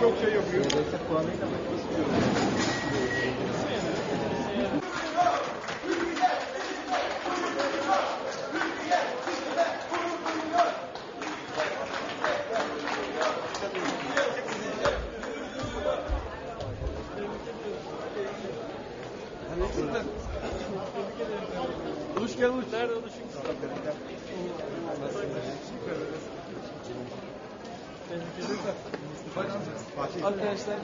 çok şey yapıyor. Uluş gel Uluş. Nerede Uluş? Arkadaşlar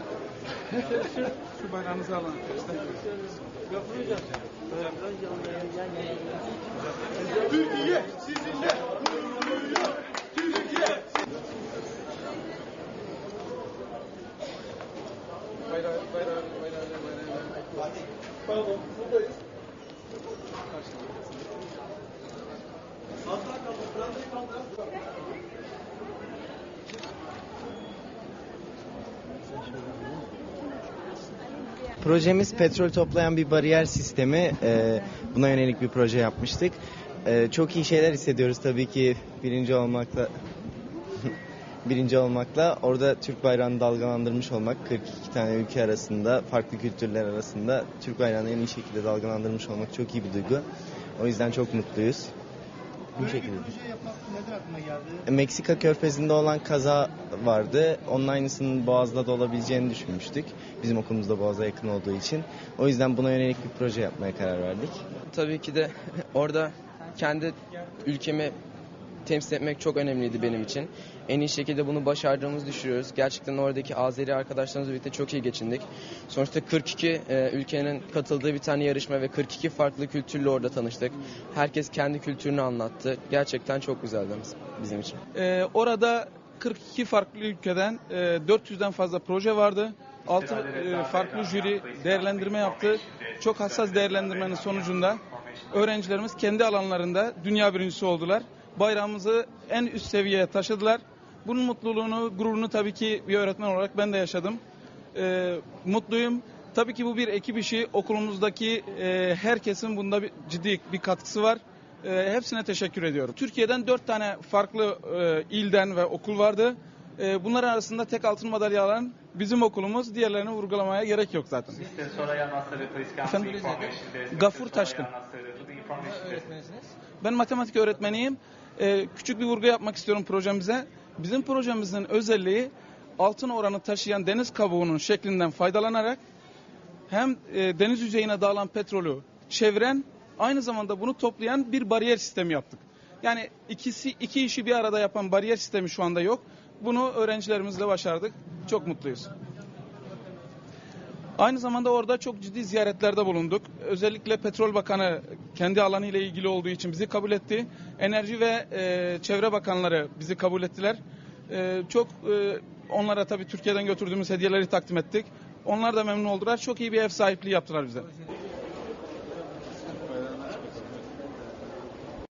şu bayrağınızı alın arkadaşlar. Türkiye sizinle gurur duyuyor. Türkiye. Bayrağı, bayrağı, bayrağı, bayrağı. Pardon, buradayız. Projemiz petrol toplayan bir bariyer sistemi. Ee, buna yönelik bir proje yapmıştık. Ee, çok iyi şeyler hissediyoruz tabii ki birinci olmakla. birinci olmakla orada Türk bayrağını dalgalandırmış olmak 42 tane ülke arasında farklı kültürler arasında Türk bayrağını en iyi şekilde dalgalandırmış olmak çok iyi bir duygu. O yüzden çok mutluyuz. Bu şekilde. proje yapmak neden aklına geldi? Meksika körfezinde olan kaza vardı. Onun aynısının Boğaz'da da olabileceğini düşünmüştük. Bizim okulumuz da Boğaz'a yakın olduğu için. O yüzden buna yönelik bir proje yapmaya karar verdik. Tabii ki de orada kendi ülkemi temsil etmek çok önemliydi benim için. En iyi şekilde bunu başardığımızı düşünüyoruz. Gerçekten oradaki Azeri arkadaşlarımızla birlikte çok iyi geçindik. Sonuçta 42 e, ülkenin katıldığı bir tane yarışma ve 42 farklı kültürle orada tanıştık. Herkes kendi kültürünü anlattı. Gerçekten çok güzeldi bizim için. Ee, orada 42 farklı ülkeden e, 400'den fazla proje vardı. 6 e, farklı jüri değerlendirme yaptı. Çok hassas değerlendirmenin sonucunda öğrencilerimiz kendi alanlarında dünya birincisi oldular. Bayrağımızı en üst seviyeye taşıdılar. Bunun mutluluğunu, gururunu tabii ki bir öğretmen olarak ben de yaşadım. Ee, mutluyum. Tabii ki bu bir ekip işi. Okulumuzdaki e, herkesin bunda bir, ciddi bir katkısı var. E, hepsine teşekkür ediyorum. Türkiye'den dört tane farklı e, ilden ve okul vardı. E, bunlar arasında tek altın madalya alan bizim okulumuz. Diğerlerini vurgulamaya gerek yok zaten. Efendim? Gafur Taşkın. Ben matematik öğretmeniyim. E, küçük bir vurgu yapmak istiyorum projemize. Bizim projemizin özelliği altın oranı taşıyan deniz kabuğunun şeklinden faydalanarak hem e, deniz yüzeyine dağılan petrolü çeviren aynı zamanda bunu toplayan bir bariyer sistemi yaptık. Yani ikisi iki işi bir arada yapan bariyer sistemi şu anda yok. Bunu öğrencilerimizle başardık. Çok mutluyuz. Aynı zamanda orada çok ciddi ziyaretlerde bulunduk. Özellikle Petrol Bakanı kendi alanı ile ilgili olduğu için bizi kabul etti. Enerji ve e, Çevre Bakanları bizi kabul ettiler. E, çok e, onlara tabii Türkiye'den götürdüğümüz hediyeleri takdim ettik. Onlar da memnun oldular. Çok iyi bir ev sahipliği yaptılar bize.